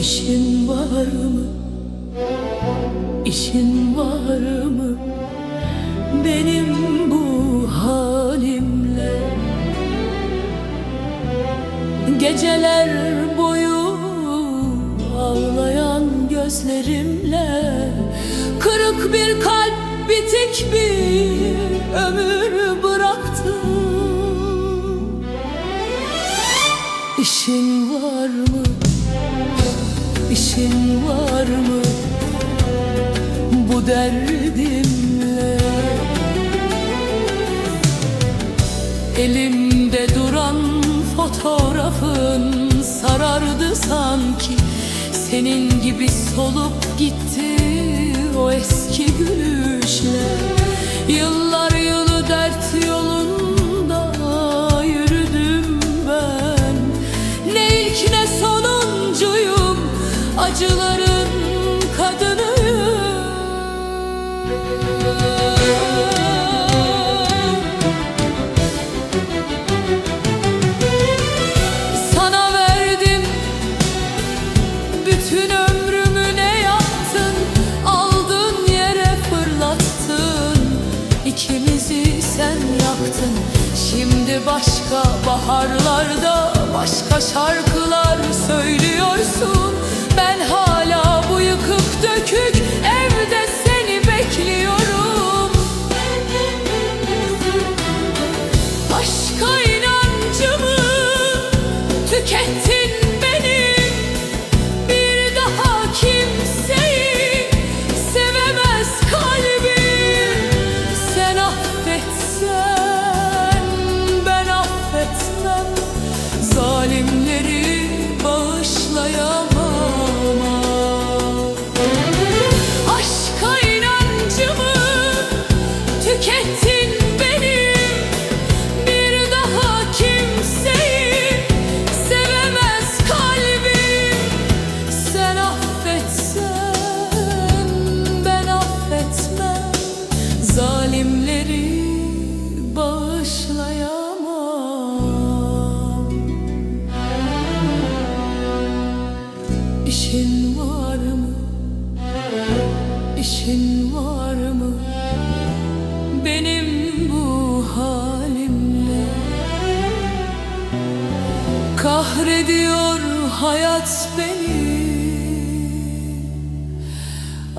İşin var mı? İşin var mı? Benim bu halimle Geceler boyu ağlayan gözlerimle Kırık bir kalp bitik bir ömür bıraktım İşin var mı? İşin var mı? Bu derdimle Elimde duran fotoğrafın sarardı sanki. Senin gibi solup gitti o eski gülüşler Yıllar yılı yere fırlattın. İkimizi sen yaktın. Şimdi başka baharlarda Başka şarkılar söylüyorsun Ben hala bu yıkık dökük İşin var mı? Benim bu halimle Kahrediyor hayat beni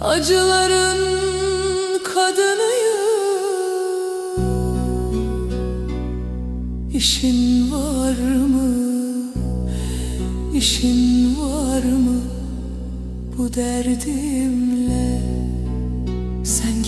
Acıların kadınıyım İşin var mı? İşin var mı? Bu derdimle Sen